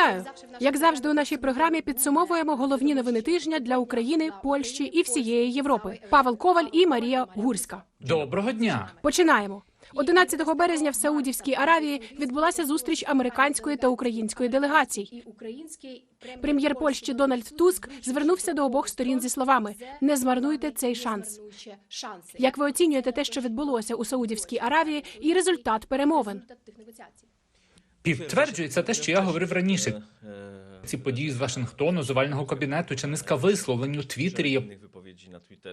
Вітаю! Як завжди, у нашій програмі підсумовуємо головні новини тижня для України, Польщі і всієї Європи. Павел Коваль і Марія Гурська. Доброго дня. Починаємо. 11 березня в Саудівській Аравії відбулася зустріч американської та української делегацій. Прем'єр Польщі Дональд Туск звернувся до обох сторін зі словами: не змарнуйте цей шанс. Як ви оцінюєте те, що відбулося у Саудівській Аравії, і результат перемовин? Підтверджується те, що я говорив раніше. Ці події з Вашингтону, з овального кабінету чи низка висловлень у Твіттері є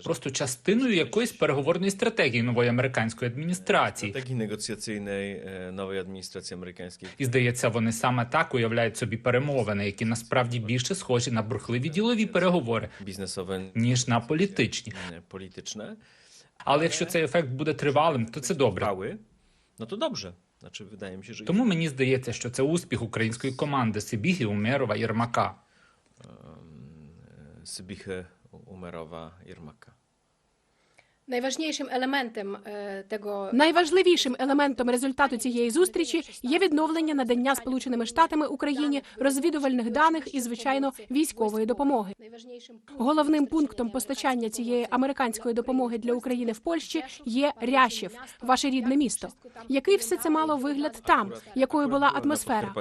просто частиною якоїсь переговорної стратегії нової американської адміністрації. Strategii negocjacyjnej e, nowej administracji amerykańskiej. І здається, вони саме так уявляють собі перемовини, які насправді більше схожі на бурхливі ділові переговори biznesowe, ніж на політичні. polityczne Але якщо цей ефект буде тривалим, то це добре. no to dobrze. Znaczy, wydaje mi się, że Тому мені здається, що це успіх української команди Сибіги Умерова, Єрмака. Sybiche, Умерова, Jermaka. Найважнішим елементом е, того Найважливішим елементом результату цієї зустрічі є відновлення надання Сполученими Штатами Україні розвідувальних даних і, звичайно, військової допомоги. найважнішим Головним пунктом постачання цієї американської допомоги для України в Польщі є Рящів, ваше рідне місто. Який все це мало вигляд там? Якою була атмосфера?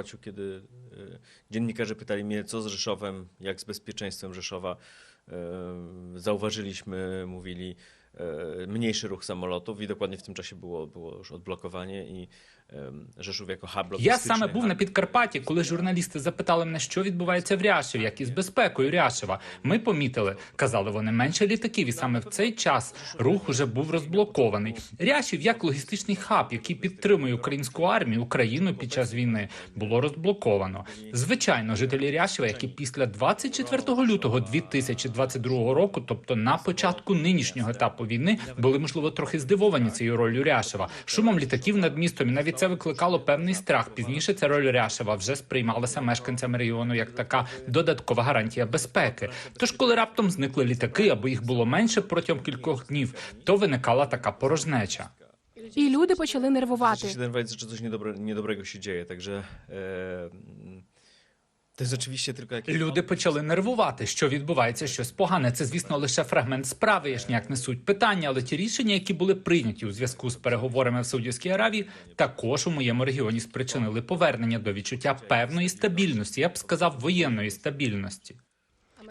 Dziennikarze pytali mnie, co z Rzeszowem, jak z bezpieczeństwem Rzeszowa. Zauważyliśmy, mówili, mniejszy ruch samolotów i dokładnie w tym czasie było, było już odblokowanie i em, Rzeszów jako Я саме був на Підкарпатті, коли журналісти запитали мене, що відбувається в Ряшеві, як із безпекою Ряшева. Ми помітили, казали вони, менше літаків, і саме в цей час рух уже був розблокований. Ряшів як логістичний хаб, який підтримує українську армію, Україну під час війни, було розблоковано. Звичайно, жителі Ряшева, які після 24 лютого 2022 року, тобто на початку нинішнього етапу війни, були можливо трохи здивовані цією ролью Ряшева, шумом літаків над містом. І навіть це викликало певний страх. Пізніше ця роль Ряшева вже сприймалася мешканцями регіону як така додаткова гарантія безпеки. Тож, коли раптом зникли літаки, або їх було менше протягом кількох днів, то виникала така порожнеча. І люди почали нервувати. Denerwować, że coś niedobre, niedobrego się dzieje, także e, mm, to jest oczywiście tylko. Люди почали нервувати, що відбувається щось погане. Це, звісно, лише фрагмент справи. Я ж ніяк не суть питання, але ті рішення, які були прийняті у зв'язку з переговорами в Саудівській Аравії, також у моєму регіоні спричинили повернення до відчуття певної стабільності. Я б сказав, воєнної стабільності.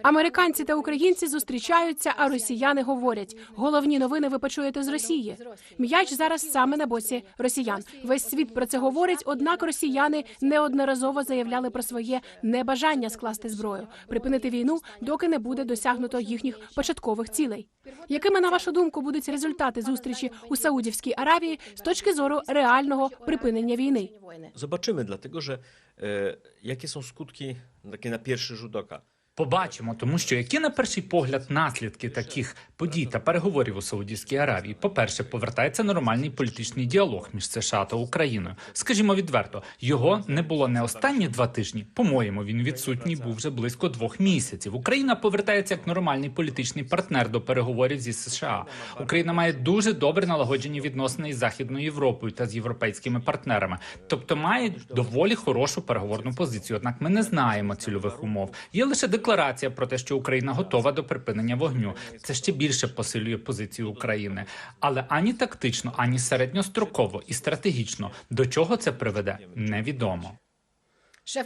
Американці та українці зустрічаються, а росіяни говорять: головні новини ви почуєте з Росії. М'яч зараз саме на боці росіян. Весь світ про це говорить. Однак росіяни неодноразово заявляли про своє небажання скласти зброю, припинити війну, доки не буде досягнуто їхніх початкових цілей. Якими на вашу думку будуть результати зустрічі у Саудівській Аравії з точки зору реального припинення війни? Zobaczymy, dlatego że e, jakie są skutki takie na pierwszy rzut oka. Побачимо, тому що які на перший погляд наслідки таких подій та переговорів у Саудівській Аравії. По-перше, повертається нормальний політичний діалог між США та Україною. Скажімо відверто, його не було не останні два тижні. По-моєму, він відсутній був вже близько двох місяців. Україна повертається як нормальний політичний партнер до переговорів зі США. Україна має дуже добре налагоджені відносини із Західною Європою та з європейськими партнерами, тобто має доволі хорошу переговорну позицію. Однак ми не знаємо цільових умов. Є лише декларація про те, що Україна готова до припинення вогню. Це ще більше посилює позицію України, але ані тактично, ані середньостроково і стратегічно до чого це приведе, невідомо.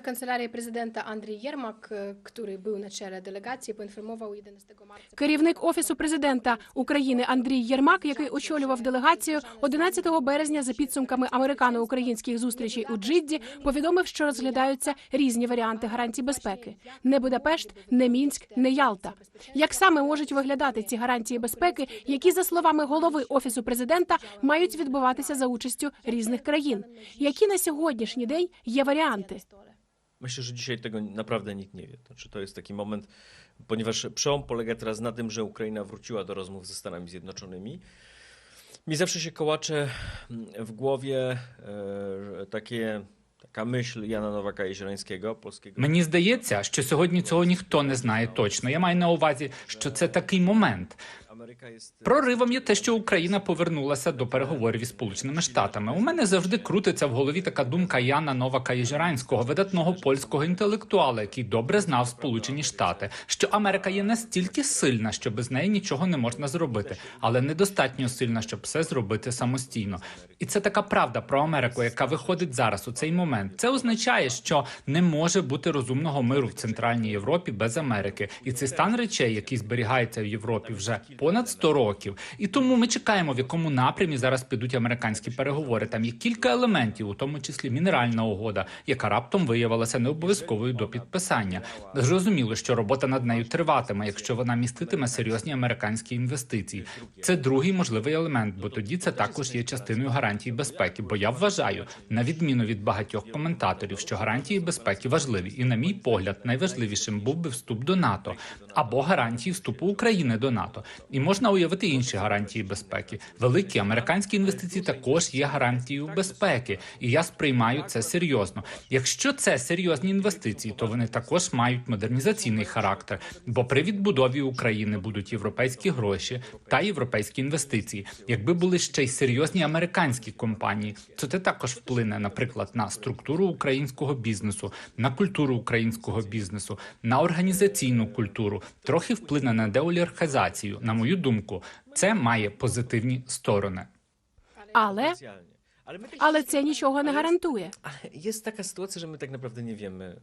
Kancelarii Prezydenta Andrzej Jermak, e, który był na czele delegacji, poinformował 11 marca Керівник офісу президента України Андрій Єрмак, який очолював делегацію 11 березня за підсумками американо-українських зустрічей у Джидді, повідомив, що розглядаються різні варіанти гарантій безпеки: не Будапешт, не Мінськ, не Ялта. Як саме можуть виглядати ці гарантії безпеки, які за словами голови офісу президента мають відбуватися за участю різних країн? Які на сьогоднішній день є варіанти? stole. Myślę, że dzisiaj tego naprawdę nikt nie wie. To, czy to jest taki moment, ponieważ przełom polega teraz na tym, że Ukraina wróciła do rozmów ze Stanami Zjednoczonymi. Mi zawsze się kołacze mm, w głowie e, takie, taka myśl Jana Nowaka Jeziorańskiego, polskiego Мені здається, що сьогодні цього ніхто не знає точно. Я маю на увазі, що це такий момент. Проривом є те, що Україна повернулася до переговорів із Сполученими Штатами. У мене завжди крутиться в голові така думка Яна Новака Єжиранського, видатного польського інтелектуала, який добре знав Сполучені Штати, що Америка є настільки сильна, що без неї нічого не можна зробити, але недостатньо сильна, щоб все зробити самостійно. І це така правда про Америку, яка виходить зараз у цей момент. Це означає, що не може бути розумного миру в центральній Європі без Америки, і цей стан речей, який зберігається в Європі вже понад 100 років. І тому ми чекаємо, в якому напрямі зараз підуть американські переговори. Там є кілька елементів, у тому числі мінеральна угода, яка раптом виявилася не обов'язковою до підписання. Зрозуміло, що робота над нею триватиме, якщо вона міститиме серйозні американські інвестиції. Це другий можливий елемент, бо тоді це також є частиною гарантій безпеки. Бо я вважаю, на відміну від багатьох коментаторів, що гарантії безпеки важливі, і на мій погляд, найважливішим був би вступ до НАТО або гарантії вступу України до НАТО. І можна уявити інші гарантії безпеки. Великі американські інвестиції також є гарантією безпеки, і я сприймаю це серйозно. Якщо це серйозні інвестиції, то вони також мають модернізаційний характер, бо при відбудові України будуть європейські гроші та європейські інвестиції. Якби були ще й серйозні американські компанії, то це також вплине, наприклад, на структуру українського бізнесу, на культуру українського бізнесу, на організаційну культуру, трохи вплине на деолігархізацію. На мою думку, це має позитивні сторони. Але specjalnie. Ale, my też але це нічого не гарантує. Ale jest taka sytuacja, że my tak naprawdę nie wiemy, e,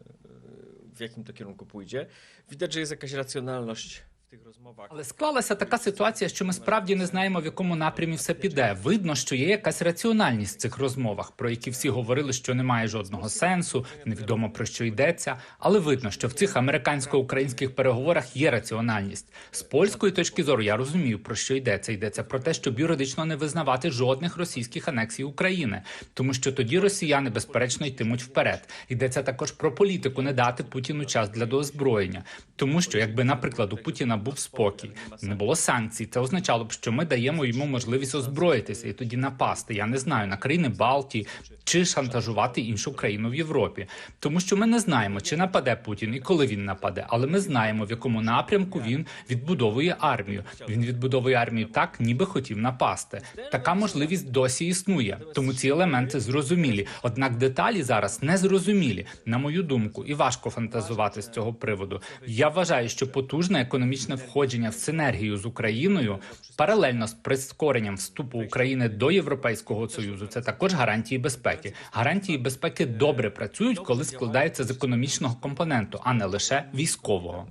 w jakim to kierunku pójdzie. Widać, że jest jakaś racjonalność tych rozmowach. Але склалася така ситуація, що ми справді не знаємо, в якому напрямі все піде. Видно, що є якась раціональність в цих розмовах, про які всі говорили, що немає жодного сенсу, невідомо про що йдеться. Але видно, що в цих американсько-українських переговорах є раціональність. З польської точки зору я розумію, про що йдеться. Йдеться про те, щоб юридично не визнавати жодних російських анексій України, тому що тоді росіяни безперечно йтимуть вперед. Йдеться також про політику не дати Путіну час для доозброєння, тому що якби, наприклад, у Путіна був спокій, не було санкцій, це означало б, що ми даємо йому можливість озброїтися і тоді напасти. Я не знаю на країни Балтії чи шантажувати іншу країну в Європі, тому що ми не знаємо, чи нападе Путін і коли він нападе, але ми знаємо, в якому напрямку він відбудовує армію. Він відбудовує армію так, ніби хотів напасти. Така можливість досі існує, тому ці елементи зрозумілі. Однак деталі зараз не зрозумілі, на мою думку, і важко фантазувати з цього приводу. Я вважаю, що потужне економічне входження в синергію з Україною паралельно з прискоренням вступу України до Європейського союзу. Це також гарантії безпеки. Гарантії безпеки добре працюють, коли складаються з економічного компоненту, а не лише військового.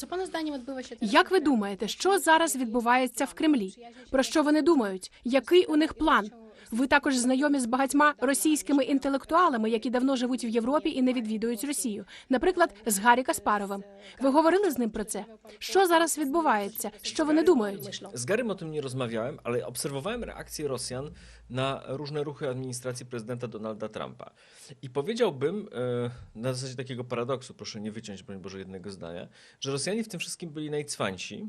Co pana zdaniem odbywa? Як ви думаєте, що зараз відбувається в Кремлі? Про що вони думають? Який у них план? Ви також знайомі з багатьма російськими інтелектуалами, які давно живуть в Європі і не відвідують Росію. Наприклад, з Гаррі Каспаровим. Ви говорили з ним про це? Що зараз відбувається? Що вони думають? Z Garym o tym nie rozmawiałem, ale obserwowałem reakcje Rosjan na różne ruchy administracji prezydenta Donalda Trumpa. I powiedziałbym, e, na zasadzie takiego paradoksu, proszę nie wyciąć, broń Boże, jednego zdania, że Rosjanie w tym wszystkim byli najcwańsi,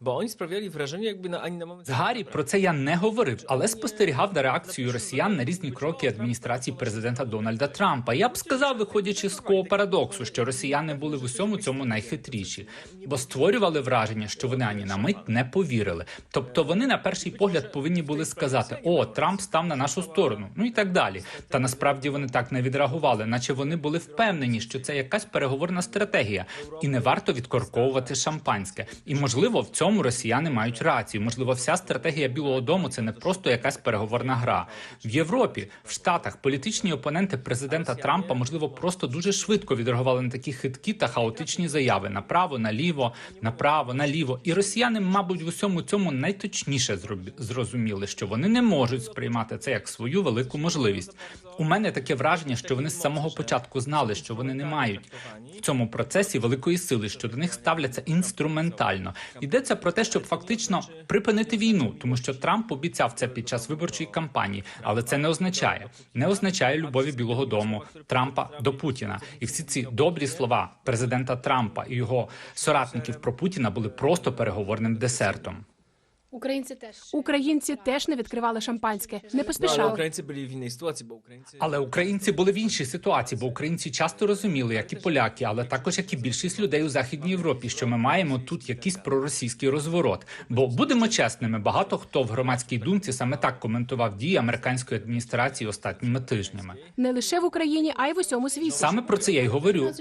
bo oni sprawiali wrażenie, jakby na, ani na moment... З Гаррі про це я не говорив, але спостерігав на реакцію росіян на різні кроки адміністрації президента Дональда Трампа. Я б сказав, виходячи з такого парадоксу, що росіяни були в усьому цьому найхитріші, бо створювали враження, що вони ані на мить не повірили. Тобто вони на перший погляд повинні були сказати: О, Трамп став на нашу сторону, ну і так далі. Та насправді вони так не відреагували, наче вони були впевнені, що це якась переговорна стратегія, і не варто відкорковувати шампанське. І можливо, в цьому росіяни мають рацію. Можливо, вся стратегія Білого Дому це не просто якась переговорна гра. В Європі, в Штатах, політичні опоненти президента Трампа, можливо, просто дуже швидко відреагували на такі хиткі та хаотичні заяви направо, наліво, направо, наліво. І росіяни, мабуть, в усьому цьому найточніше зрозуміли, що вони не можуть сприймати це як свою велику можливість. У мене таке враження, що вони з самого початку знали, що вони не мають в цьому процесі великої сили, що до них ставляться інструментально. Йдеться про те, щоб фактично припинити війну, тому що Трамп обіцяв це під час виборчої кампанії, але це не означає, не означає любові Білого Дому Трампа до Путіна. І всі ці добрі слова президента Трампа і його соратників про Путіна були просто переговорним десертом. Українці теж Українці теж не відкривали шампанське, не поспішали. Ukraińcy byli w innej sytuacji, bo Ukraińcy... Але українці були в іншій ситуації, бо українці часто розуміли, як і поляки, але також як і більшість людей у західній Європі, що ми маємо тут якийсь проросійський розворот. Бо будемо чесними, багато хто в громадській думці саме так коментував дії американської адміністрації останніми тижнями. Не лише в Україні, а й в усьому світі. Саме про це я й говорю.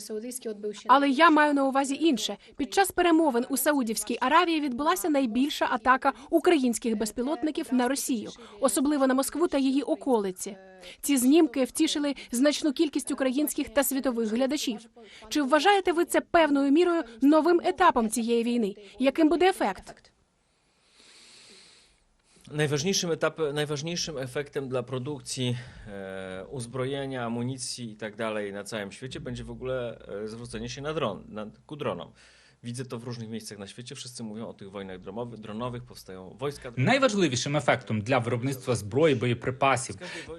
Saudyjskiej odbył się Але я маю на увазі інше. Під час перемовин у Саудівській Аравії відбулася найбільша атака українських безпілотників на Росію, особливо на Москву та її околиці. Ці знімки втішили значну кількість українських та світових глядачів. Чи вважаєте ви це певною мірою новим етапом цієї війни? Яким буде ефект? Najważniejszym etapem, najważniejszym efektem dla produkcji e, uzbrojenia, amunicji i tak dalej na całym świecie będzie w e, zwrócenie się na dron, na. Widzę to w różnych miejscach na świecie. Wszyscy mówią o tych wojnach dronowych, dronowych, powstają wojska dronowe. Найважливішим ефектом для виробництва зброї, боєприпасів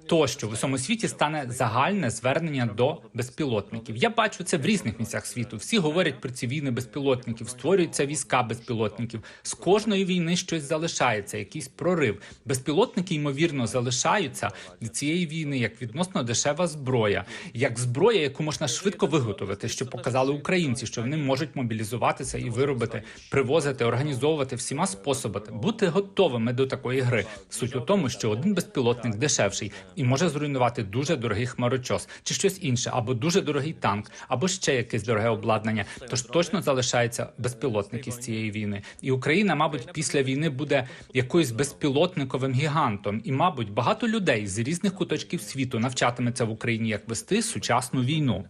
тощо в усьому світі стане загальне звернення до безпілотників. Я бачу це в різних місцях світу. Всі говорять про ці війни безпілотників, створюються війська безпілотників. З кожної війни щось залишається, якийсь прорив. Безпілотники ймовірно залишаються від цієї війни як відносно дешева зброя, як зброя, яку можна швидко виготовити, що показали українці, що вони можуть мобілізуватися і виробити, привозити, організовувати всіма способами, бути готовими до такої гри. Суть у тому, що один безпілотник дешевший і може зруйнувати дуже дорогий хмарочос чи щось інше, або дуже дорогий танк, або ще якесь дороге обладнання. Тож точно залишаються безпілотники з цієї війни. І Україна, мабуть, після війни буде якоюсь безпілотниковим гігантом. І, мабуть, багато людей з різних куточків світу навчатиметься в Україні, як вести сучасну війну.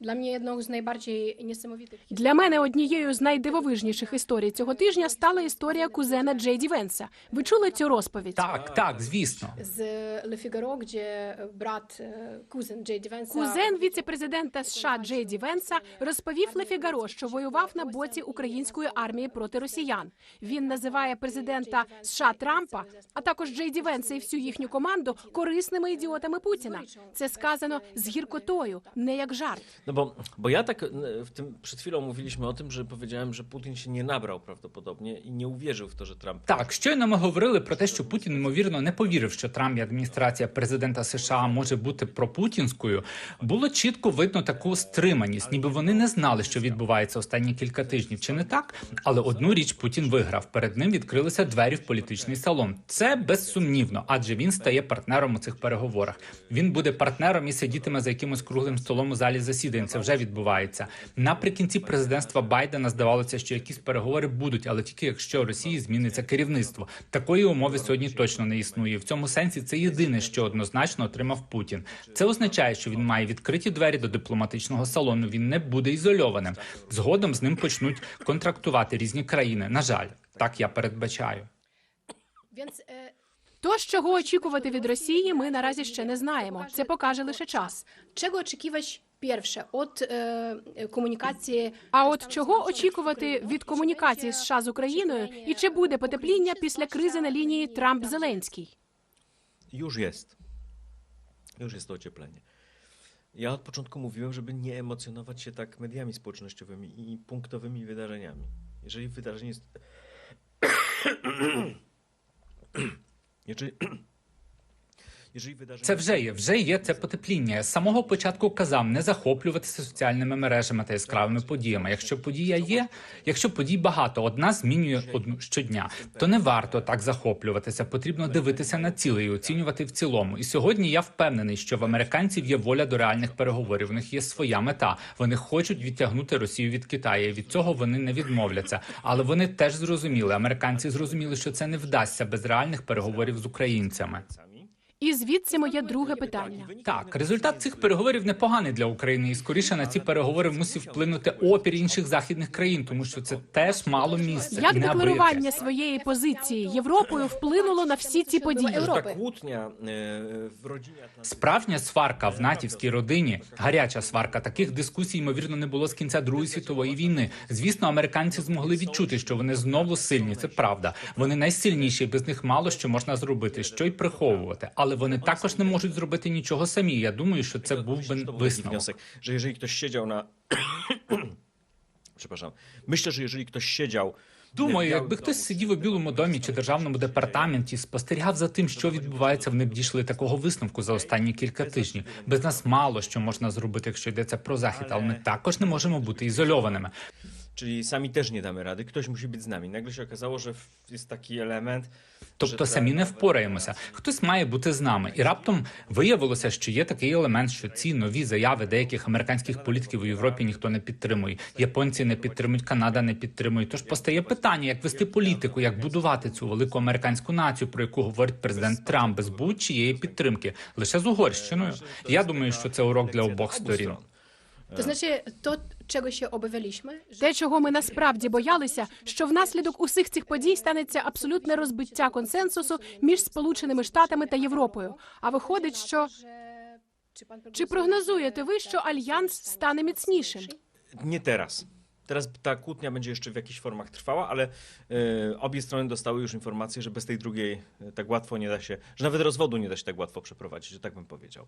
Dla mnie jedną z najbardziej niesamowitych Для мене однією з найдивовижніших історій цього тижня стала історія кузена Джейді Венса. Ви чули цю розповідь? Так, так, звісно. z Le Figaro, gdzie brat, e, kuzyn J.D. Кузен віце-президента США Джейді Венса розповів Ле Фігаро, що воював на боці української армії проти росіян. Він називає президента США Трампа, а також Джейді Венса і всю їхню команду корисними ідіотами Путіна. Це сказано з гіркотою, не як жарт. No bo, bo ja tak w tym, przed chwilą mówiliśmy o tym, że powiedziałem, że Putin się nie nabrał prawdopodobnie i nie uwierzył w to, że Trump Так, щойно ми говорили про те, що Путін ймовірно не повірив, що Трамп і адміністрація президента США може бути пропутінською. Було чітко видно таку стриманість, ніби вони не знали, що відбувається останні кілька тижнів. Чи не так? Але одну річ Путін виграв. Перед ним відкрилися двері в політичний салон. Це безсумнівно, адже він стає партнером у цих переговорах. Він буде партнером і сидітиме за якимось круглим столом у залі засідань. Це вже відбувається. Наприкінці президентства Байдена здавалося, що якісь переговори будуть, але тільки якщо Росії зміниться керівництво. Такої умови сьогодні точно не існує. В цьому сенсі це єдине, що однозначно отримав Путін. Це означає, що він має відкриті двері до дипломатичного салону. Він не буде ізольованим. Згодом з ним почнуть контрактувати різні країни. На жаль, так я передбачаю. E, Тож, чого очікувати від Росії, ми наразі ще не знаємо. Це покаже лише час. czego oczekiwać pierwsze od e, komunikacji А от чого очікувати від комунікації США з Україною, і чи буде потепління після кризи на лінії Трамп-Зеленський? już jest. Już jest to ocieplenie. Ja od początku mówiłem, żeby nie emocjonować się tak mediami społecznościowymi i punktowymi wydarzeniami. Jeżeli wydarzenie jest. Jeżeli. Це вже є, вже є це потепління. Я з самого початку казав не захоплюватися соціальними мережами та яскравими подіями. Якщо подія є, якщо подій багато, одна змінює одну щодня, то не варто так захоплюватися. Потрібно дивитися на ціле і оцінювати в цілому. І сьогодні я впевнений, що в американців є воля до реальних переговорів. У них є своя мета. Вони хочуть відтягнути Росію від Китаю. і Від цього вони не відмовляться. Але вони теж зрозуміли. Американці зрозуміли, що це не вдасться без реальних переговорів з українцями. І звідси моє друге питання. Так, результат цих переговорів непоганий для України, і скоріше на ці переговори мусив вплинути опір інших західних країн, тому що це теж мало місця. Як декларування своєї позиції Європою вплинуло на всі ці події? Rodzinie atlantyckiej. Справжня сварка в натівській родині, гаряча сварка. Таких дискусій ймовірно не було з кінця Другої світової війни. Звісно, американці змогли відчути, що вони знову сильні. Це правда. Вони найсильніші, без них мало що можна зробити, що й приховувати. Але вони також не можуть зробити нічого самі. Я думаю, що це був би висновок. że jeżeli ktoś siedział na. Przepraszam. Myślę, że jeżeli ktoś siedział Думаю, якби хтось сидів у білому домі чи державному департаменті, спостерігав за тим, що відбувається, вони б дійшли такого висновку за останні кілька тижнів. Без нас мало що можна зробити, якщо йдеться про захід, але ми також не можемо бути ізольованими. Czyli sami też nie damy rady, ktoś musi być z nami. Nagle się okazało, że w- jest taki element. Тобто самі не впораємося. Хтось має бути з нами, і раптом виявилося, що є такий елемент, що ці нові заяви деяких американських політиків у Європі ніхто не підтримує. Японці не підтримують, Канада не підтримує. Тож постає питання, як вести політику, як будувати цю велику американську націю, про яку говорить президент Трамп, без будь-чиєї підтримки, лише з Угорщиною. Я думаю, що це урок для обох сторін. To znaczy, to, czego się obawialiśmy, Те, чого ми насправді боялися, що внаслідок усіх цих подій станеться абсолютне розбиття консенсусу між Сполученими Штатами та Європою. А виходить, що чи прогнозуєте ви, що альянс стане міцнішим? Nie teraz. Teraz ta kłótnia będzie jeszcze w jakichś formach trwała, ale e, obie strony dostały już informację, że bez tej drugiej e, tak łatwo nie da się, że nawet rozwodu nie da się tak łatwo przeprowadzić, że tak bym powiedział.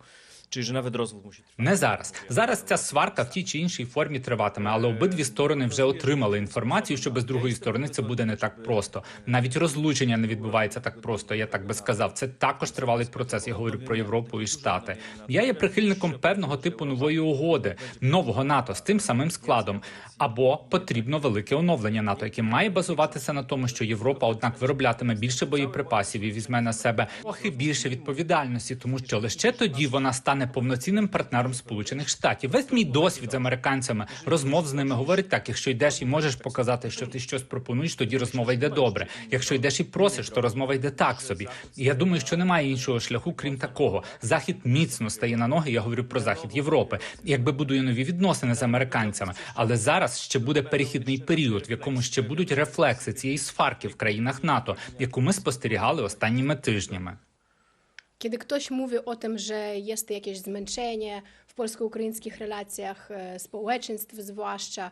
Czyli, że nawet rozwód musi trwać. Не зараз. Зараз ця сварка в тій чи іншій формі триватиме, але обидві сторони вже отримали інформацію, що без другої сторони це буде не так просто. Навіть розлучення не відбувається так просто. Я так би сказав. Це також тривалий процес. Я говорю про Європу і Штати. Я є прихильником певного типу нової угоди, нового НАТО з тим самим складом. Або потрібно велике оновлення НАТО, яке має базуватися на тому, що Європа, однак, вироблятиме більше боєприпасів і візьме на себе трохи більше відповідальності, тому що лише тоді вона стане повноцінним партнером Сполучених Штатів. Весь мій досвід з американцями розмов з ними говорить так: якщо йдеш і можеш показати, що ти щось пропонуєш, тоді розмова йде добре. Якщо йдеш і просиш, то розмова йде так собі. І я думаю, що немає іншого шляху, крім такого. Захід міцно стає на ноги. Я говорю про захід Європи. Якби будує нові відносини з американцями, але зараз ще буде перехідний період, в якому ще будуть рефлекси цієї сварки в країнах НАТО, яку ми спостерігали останніми тижнями. Kiedy ktoś mówi o tym, że jest jakieś w polsko-ukraińskich relacjach e, społeczeństw, zwłaszcza.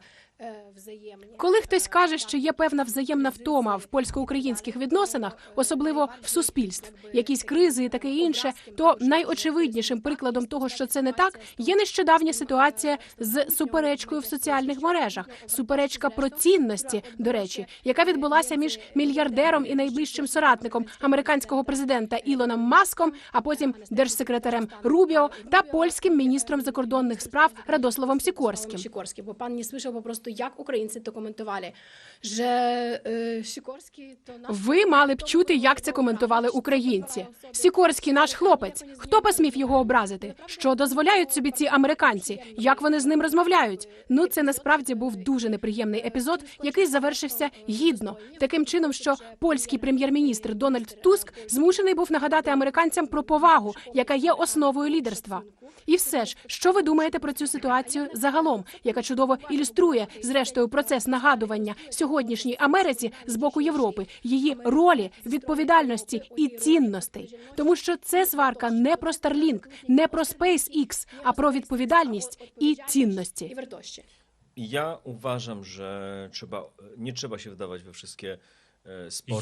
Коли хтось каже, що є певна взаємна втома в польсько-українських відносинах, особливо в суспільств, якісь кризи і таке інше, то найочевиднішим прикладом того, що це не так, є нещодавня ситуація з суперечкою в соціальних мережах. Суперечка про цінності, до речі, яка відбулася між мільярдером і найближчим соратником американського президента Ілоном Маском, а потім держсекретарем Рубіо та польським міністром закордонних справ Радославом Сікорським. Sikorski, bo pan nie słyszał po jak Ukraińcy to komentowali, że e, Sikorski to nasz... Ви мали б чути, як це коментували українці. Сікорський наш хлопець. Хто посмів його образити? Що дозволяють собі ці американці? Як вони з ним розмовляють? Ну це насправді був дуже неприємний епізод, який завершився гідно, таким чином, що польський прем'єр-міністр Дональд Туск змушений був нагадати американцям про повагу, яка є основою лідерства. І все ж, що ви думаєте про цю ситуацію загалом, яка чудово ілюструє зрештою процес нагадування сьогоднішній Америці з боку Європи, її ролі, відповідальності і цінностей, тому що це сварка не про Starlink, не про SpaceX, а про відповідальність і цінності. Ja uważam, że trzeba, nie trzeba się wdawać we wszystkie.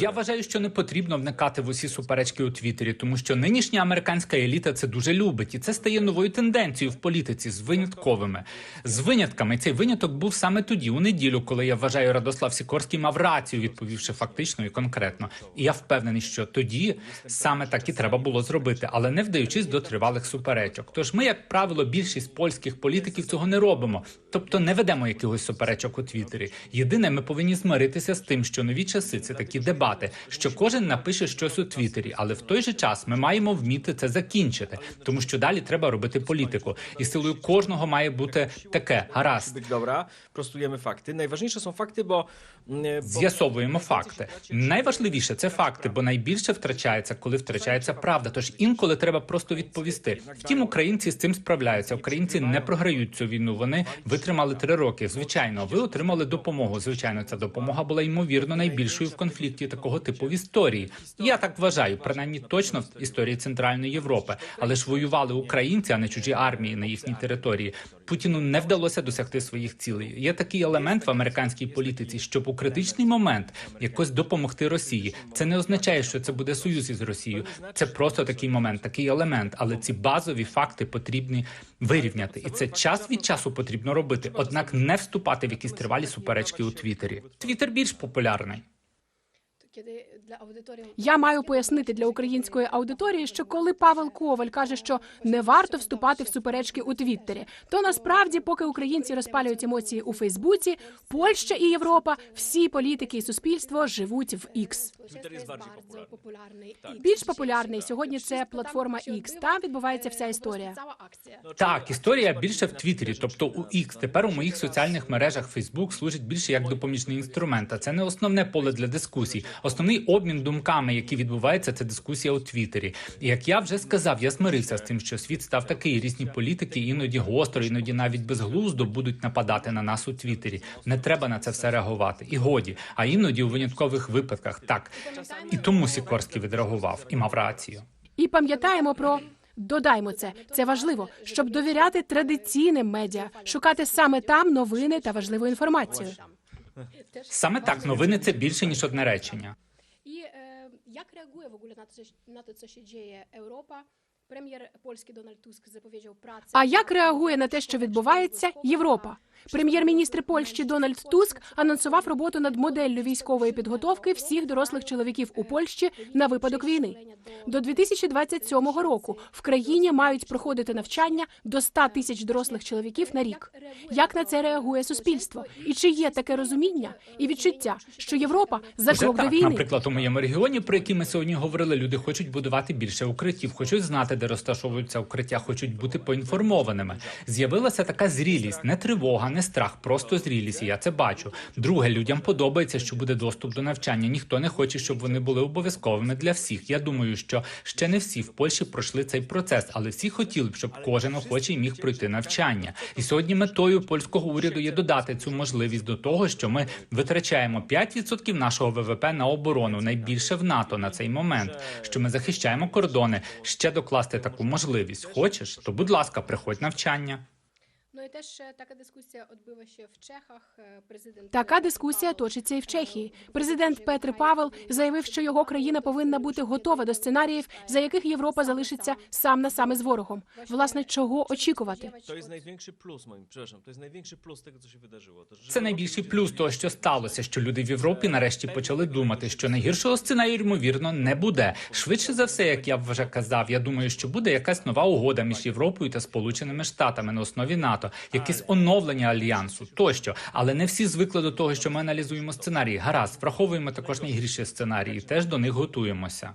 Я вважаю, що не потрібно вникати в усі суперечки у Твіттері, тому що нинішня американська еліта це дуже любить, і це стає новою тенденцією в політиці з винятковими з винятками. Цей виняток був саме тоді, у неділю, коли я вважаю, Радослав Сікорський мав рацію, відповівши фактично і конкретно. І я впевнений, що тоді саме так і треба було зробити, але не вдаючись до тривалих суперечок. Тож ми, як правило, більшість польських політиків цього не робимо, тобто не ведемо якихось суперечок у Твіттері. Єдине, ми повинні змиритися з тим, що нові часи це такі дебати, що кожен напише щось у Твіттері, але в той же час ми маємо вміти це закінчити, тому що далі треба робити політику, і силою кожного має бути таке гаразд. dobra, prostujemy fakty. Najważniejsze są fakty, bo, mm, З'ясовуємо факти. Найважливіше це факти, бо найбільше втрачається, коли втрачається правда. Тож інколи треба просто відповісти. Втім, українці з цим справляються. Українці не програють цю війну. Вони витримали три роки. Звичайно, ви отримали допомогу. Звичайно, ця допомога була ймовірно найбільшою в конфлікті такого типу в історії. Я так вважаю, принаймні точно в історії Центральної Європи. Але ж воювали українці, а не чужі армії на їхній території. Путіну не вдалося досягти своїх цілей. Є такий елемент в американській політиці, щоб у критичний момент якось допомогти Росії. Це не означає, що це буде союз із Росією. Це просто такий момент, такий елемент. Але ці базові факти потрібні вирівняти, і це час від часу потрібно робити. Однак не вступати в якісь тривалі суперечки у Твіттері. Твіттер більш популярний. Я маю пояснити для української аудиторії, що коли Павел Коваль каже, що не варто вступати в суперечки у Твіттері, то насправді, поки українці розпалюють емоції у Фейсбуці, Польща і Європа, всі політики і суспільство живуть в X. I Більш популярний сьогодні це платформа X. Там відбувається вся історія. Akcja. Так, історія більше в Твіттері, тобто у na- X. Тепер у моїх соціальних мережах Facebook служить більше як допоміжний інструмент. А це не основне поле для дискусій. Основний обмін думками, який відбувається, це дискусія у Твіттері. І як я вже сказав, я змирився з тим, що світ став такий. Різні політики іноді гостро, іноді навіть безглуздо будуть нападати на нас у Твіттері. Не треба на це все реагувати. І годі. А іноді у виняткових випадках так. І тому Сікорський відреагував і мав рацію. І пам'ятаємо про. Додаймо це, це важливо, щоб довіряти традиційним медіа, шукати саме там новини та важливу інформацію. Саме так, новини це більше ніж одне речення. I e, jak на те, що діє to, Premier polski Donald Tusk zapowiedział pracę. А як реагує на те, що відбувається Європа? Прем'єр-міністр Польщі Дональд Туск анонсував роботу над моделлю військової підготовки всіх дорослих чоловіків у Польщі на випадок війни. До 2027 року в країні мають проходити навчання до 100 тисяч дорослих чоловіків на рік. Як на це реагує суспільство? І чи є таке розуміння і відчуття, що Європа за крок до війни? наприклад, у моєму регіоні, про який ми сьогодні говорили, люди хочуть будувати більше укриттів, хочуть знати, де розташовуються укриття, хочуть бути поінформованими. З'явилася така зрілість, не тривога, не страх, просто зрілість. І я це бачу. Друге, людям подобається, що буде доступ до навчання. Ніхто не хоче, щоб вони були обов'язковими для всіх. Я думаю, що ще не всі в Польщі пройшли цей процес, але всі хотіли б, щоб кожен охочий міг пройти навчання. І сьогодні метою польського уряду є додати цю можливість до того, що ми витрачаємо 5% нашого ВВП на оборону, найбільше в НАТО на цей момент. Що ми захищаємо кордони. Ще докласти таку можливість. Хочеш, то будь ласка, приходь навчання. No i też e, taka dyskusja odbywa się w Czechach. E, Така дискусія точиться і в Чехії. Президент Петр Павел заявив, що його країна повинна бути готова до сценаріїв, за яких Європа залишиться сам на саме з ворогом. Власне, чого очікувати? Plus moim, przepraszam, to jest największy plus tego, co się wydarzyło. To, że Це найбільший плюс того, що сталося, що люди в Європі нарешті почали думати, що найгіршого сценарію ймовірно не буде. Швидше за все, як я вже казав, я думаю, що буде якась нова угода між Європою та Сполученими Штатами на основі НАТО, якесь оновлення альянсу тощо. Але не всі звикли до того, що ми аналізуємо сценарії. Гаразд, враховуємо також найгірші сценарії, теж до них готуємося.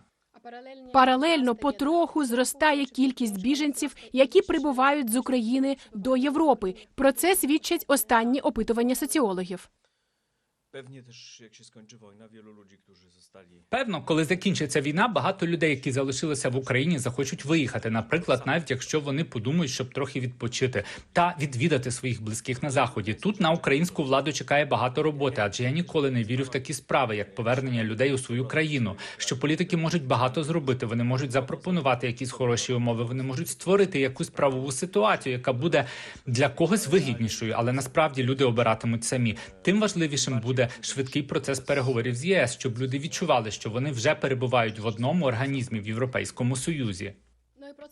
Паралельно потроху зростає кількість біженців, які прибувають з України до Європи. Про це свідчать останні опитування соціологів. Pewnie też jak się skończy wojna, wielu ludzi, którzy Певно, коли закінчиться війна, багато людей, які залишилися в Україні, захочуть виїхати. Наприклад, навіть якщо вони подумають, щоб трохи відпочити та відвідати своїх близьких на заході. Тут на українську владу чекає багато роботи, адже я ніколи не вірю в такі справи, як повернення людей у свою країну. Що політики можуть багато зробити. Вони можуть запропонувати якісь хороші умови. Вони можуть створити якусь правову ситуацію, яка буде для когось вигіднішою, але насправді люди обиратимуть самі. Тим важливішим буде швидкий процес переговорів з ЄС, щоб люди відчували, що вони вже перебувають в одному організмі в Європейському Союзі.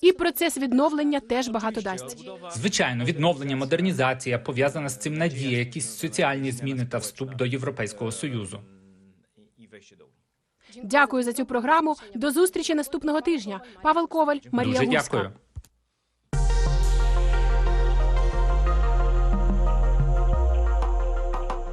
І процес відновлення теж багато дасть. Звичайно, відновлення, модернізація пов'язана з цим надія, якісь соціальні зміни та вступ до Європейського союзу. Дякую за цю програму. До зустрічі наступного тижня. Павел Коваль, Марія Дуже Гурська. дякую.